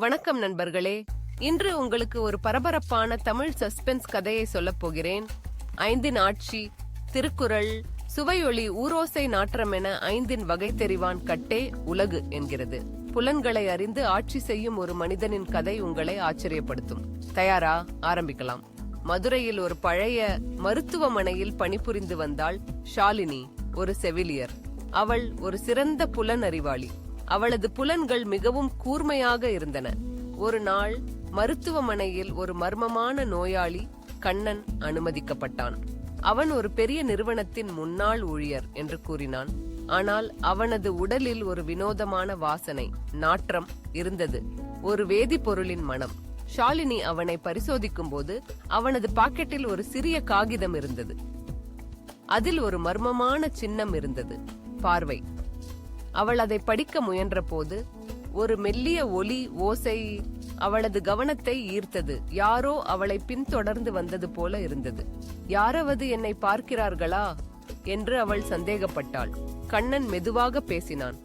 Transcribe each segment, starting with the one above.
வணக்கம் நண்பர்களே. இன்று உங்களுக்கு ஒரு பரபரப்பான தமிழ் சஸ்பென்ஸ் கதையை சொல்லப் போகிறேன். ஐந்தின் ஆட்சி திருக்குறள் சுவையொளி ஊரோசை நாற்றம் என ஐந்தின் வகை தெரிவான் கட்டே உலகு என்கிறது. புலன்களை அறிந்து ஆட்சி செய்யும் ஒரு மனிதனின் கதை உங்களை ஆச்சரியப்படுத்தும். தயாரா? ஆரம்பிக்கலாம். மதுரையில் ஒரு பழைய மருத்துவமனையில் பணிபுரிந்து வந்தாள் ஷாலினி ஒரு செவிலியர். அவள் ஒரு சிறந்த புலன் அறிவாளி அவளது புலன்கள் மிகவும் கூர்மையாக இருந்தன. ஒரு நாள் மருத்துவமனையில் ஒரு மர்மமான நோயாளி கண்ணன் அனுமதிக்கப்பட்டான். அவன் ஒரு பெரிய நிறுவனத்தின் முன்னாள் ஊழியர் என்று கூறினான். ஆனால் அவனது உடலில் ஒரு வினோதமான வாசனை நாற்றம் இருந்தது. ஒரு வேதிப்பொருளின் மனம். ஷாலினி அவனை பரிசோதிக்கும் போது அவனது பாக்கெட்டில் ஒரு சிறிய காகிதம் இருந்தது. அதில் ஒரு மர்மமான சின்னம் இருந்தது. பார்வை. அவள் அதை படிக்க முயன்றபோது ஒரு மெல்லிய ஒலி ஓசை அவளது கவனத்தை ஈர்த்தது. யாரோ அவளை பின்தொடர்ந்து வந்தது போல இருந்தது. யாராவது என்னை பார்க்கிறார்களா? என்று அவள் சந்தேகப்பட்டாள். கண்ணன் மெதுவாக பேசினான்.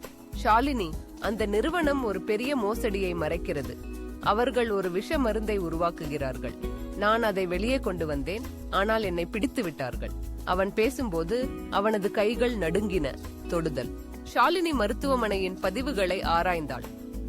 ஷாலினி அந்த நிறுவனம் ஒரு பெரிய மோசடியை மறைக்கிறது. அவர்கள் ஒரு விஷ மருந்தை உருவாக்குகிறார்கள். நான் அதை வெளியே கொண்டு வந்தேன். ஆனால் என்னை பிடித்து விட்டார்கள். அவன் பேசும்போது அவனது கைகள் நடுங்கின. தொடுதல். ஷாலினி மருத்துவமனையின் பதிவுகளை ஆராய்ந்தாள்.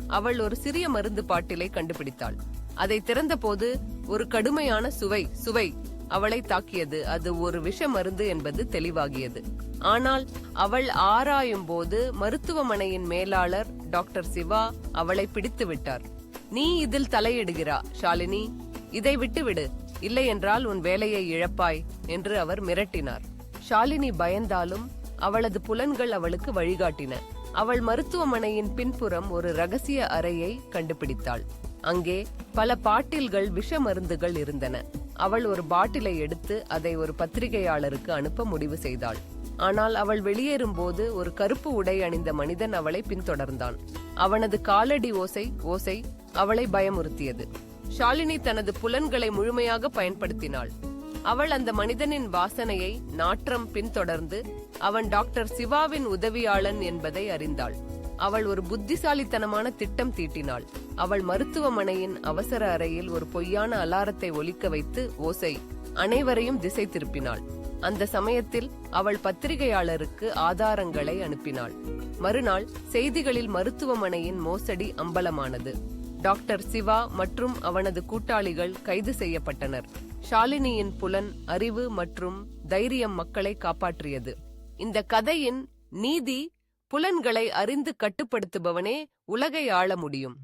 அவள் ஒரு சிறிய மருந்து பாட்டிலை கண்டுபிடித்தாள். அதை திறந்தபோது ஒரு கடுமையான சுவை சுவை அவளை தாக்கியது. அது ஒரு விஷ மருந்து என்பது தெளிவாகியது. ஆனால் அவள் ஆராயும் போது மருத்துவமனையின் மேலாளர் டாக்டர் சிவா அவளை பிடித்து விட்டார் நீ இதில் தலையிடுகிறா ஷாலினி. இதை விட்டுவிடு. இல்லை என்றால் உன் வேலையை இழப்பாய் என்று அவர் மிரட்டினார். ஷாலினி பயந்தாலும் அவளது புலன்கள் அவளுக்கு வழிகாட்டின. அவள் மருத்துவமனையின் பின்புறம் ஒரு ரகசிய அறையை கண்டுபிடித்தாள். அங்கே பல பாட்டில்கள் விஷ மருந்துகள் இருந்தன. அவள் ஒரு பாட்டிலை எடுத்து அதை ஒரு பத்திரிகையாளருக்கு அனுப்ப முடிவு செய்தாள். ஆனால் அவள் வெளியேறும் போது ஒரு கருப்பு உடை அணிந்த மனிதன் அவளை பின்தொடர்ந்தான். அவனது காலடி ஓசை ஓசை அவளை பயமுறுத்தியது. ஷாலினி தனது புலன்களை முழுமையாக பயன்படுத்தினாள். அவள் அந்த மனிதனின் வாசனையை நாற்றம் பின்தொடர்ந்து அவன் டாக்டர் சிவாவின் உதவியாளன் என்பதை அறிந்தாள். அவள் ஒரு புத்திசாலித்தனமான திட்டம் தீட்டினாள். அவள் மருத்துவமனையின் அவசர அறையில் ஒரு பொய்யான அலாரத்தை ஒலிக்க வைத்து ஓசை அனைவரையும் திசை திருப்பினாள். அந்த சமயத்தில் அவள் பத்திரிகையாளருக்கு ஆதாரங்களை அனுப்பினாள். மறுநாள் செய்திகளில் மருத்துவமனையின் மோசடி அம்பலமானது. டாக்டர் சிவா மற்றும் அவனது கூட்டாளிகள் கைது செய்யப்பட்டனர். ஷாலினியின் புலன் அறிவு மற்றும் தைரியம் மக்களை காப்பாற்றியது. இந்த கதையின் நீதி புலன்களை அறிந்து கட்டுப்படுத்துபவனே உலகை ஆள முடியும்.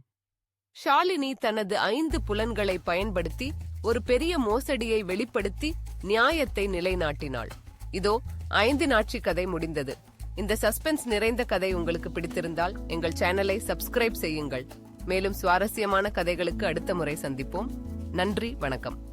ஷாலினி தனது ஐந்து புலன்களை பயன்படுத்தி ஒரு பெரிய மோசடியை வெளிப்படுத்தி நியாயத்தை நிலைநாட்டினாள். இதோ ஐந்து நாட்சி கதை முடிந்தது. இந்த சஸ்பென்ஸ் நிறைந்த கதை உங்களுக்கு பிடித்திருந்தால் எங்கள் சேனலை சப்ஸ்கிரைப் செய்யுங்கள். மேலும் சுவாரஸ்யமான கதைகளுக்கு அடுத்த முறை சந்திப்போம். நன்றி வணக்கம்.